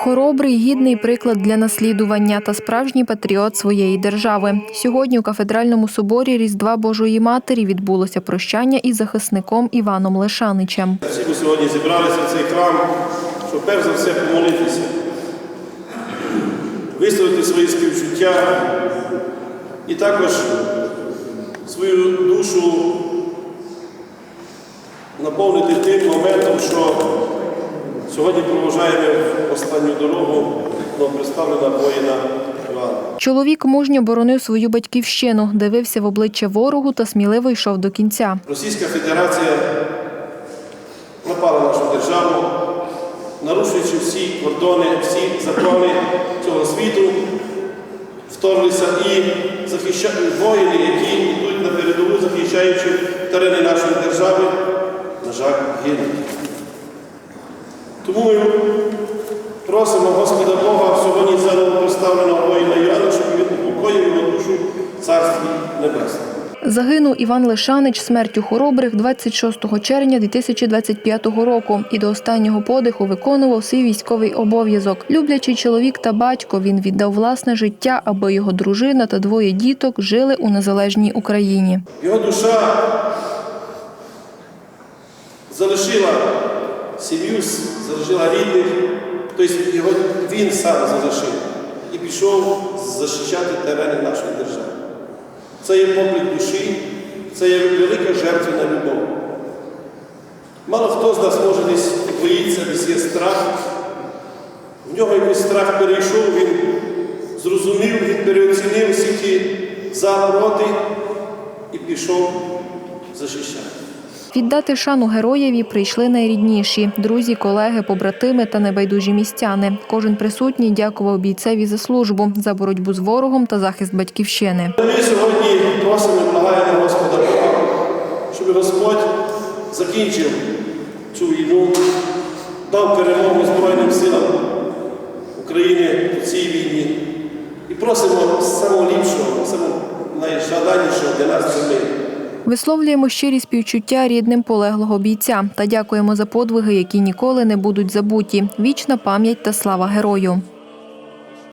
Хоробрий, гідний приклад для наслідування та справжній патріот своєї держави. Сьогодні у кафедральному соборі Різдва Божої Матері відбулося прощання із захисником Іваном Лешаничем. Всі ми сьогодні зібралися в цей храм, щоб перш за все помолитися, висловити свої співчуття і також свою душу наповнити тим моментом, що сьогодні проважаємо останню дорогу новоприставлена воїна Івана. Чоловік мужньо боронив свою батьківщину, дивився в обличчя ворогу та сміливо йшов до кінця. Російська Федерація напала нашу державу, нарушуючи всі кордони, всі закони цього світу, вторглися і захищають воїни, які йдуть на передову, захищаючи терени нашої держави, на жаль, гинуть. Тому просимо Господа Бога сьогодні за новоприставленого воїна Іоанна, щоб він упокоїв його душу Царстві Небесному. Загинув Іван Лешанич смертю хоробрих 26 червня 2025 року і до останнього подиху виконував свій військовий обов'язок. Люблячий чоловік та батько, він віддав власне життя, аби його дружина та двоє діток жили у незалежній Україні. Його душа залишила сім'ю, залишила рідних, тобто його він сам залишив і пішов захищати терени нашої держави. Це є поклик душі, це є велика жертвена любов. Мало хто з нас може десь боїться, десь є страх. В нього якийсь страх перейшов, він зрозумів, він переоцінив всі ті за і пішов захищати. Віддати шану героєві прийшли найрідніші друзі, колеги, побратими та небайдужі містяни. Кожен присутній дякував бійцеві за службу, за боротьбу з ворогом та захист батьківщини. Ми сьогодні просимо благаємо Господа щоб Господь закінчив цю війну, дав перемогу Збройним силам України у цій війні. І просимо самого ліпшого, самого найжаданішого для нас мир. Висловлюємо щирі співчуття рідним полеглого бійця та дякуємо за подвиги, які ніколи не будуть забуті. Вічна пам'ять та слава герою.